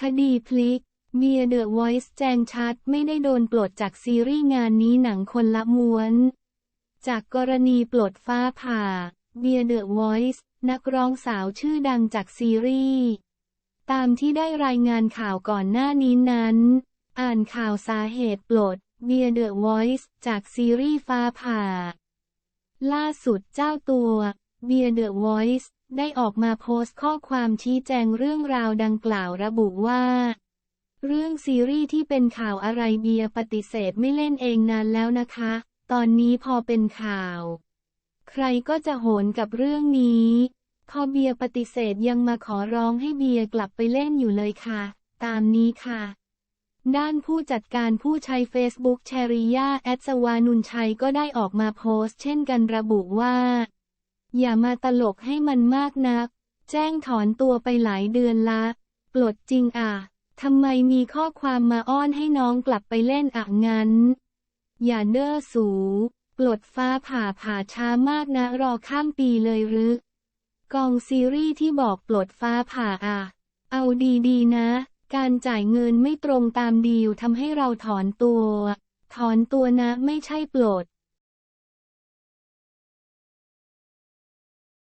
คดีพลิก เมียเดอะวอยซ์แจงชัดไม่ได้โดนปลดจากซีรีส์งานนี้หนังคนละม้วน จากกรณีปลดฟ้าผ่าเบียเดอะวอยซ์นักร้องสาวชื่อดังจากซีรีส์ ตามที่ได้รายงานข่าวก่อนหน้านี้นั้น อ่านข่าวสาเหตุปลดเบียเดอะวอยซ์จากซีรีส์ฟ้าผ่า ล่าสุดเจ้าตัวเบียเดอะวอยซ์ ได้ออกมาโพสต์ข้อความชี้แจงเรื่องราวดังกล่าวระบุว่า เรื่องซีรีส์ที่เป็นข่าวอะไรเบียปฏิเสธไม่เล่นเองนานแล้วนะคะ ตอนนี้พอเป็นข่าว ใครก็จะโหนกับเรื่องนี้ พอเบียปฏิเสธยังมาขอร้องให้เบียกลับไปเล่นอยู่เลยค่ะ ตามนี้ค่ะด้านผู้จัดการผู้ใช้เฟซบุ๊กแชริยาแอดสวานุนชัยก็ได้ออกมาโพสต์เช่นกันระบุว่า อย่ามาตลกให้มันมากนัก แจ้งถอนตัวไปหลายเดือนละปลดจริงอะทำไมมีข้อความมาอ้อนให้น้องกลับไปเล่นอะงั้น อย่าเด้อสูปลดฟ้าผ่าผ่าช้ามากนะรอข้ามปีเลยหรือกองซีรีส์ที่บอกปลดฟ้าผ่าอะ เอาดีๆนะ การจ่ายเงินไม่ตรงตามดีลทำให้เราถอนตัว ถอนตัวนะไม่ใช่ปลด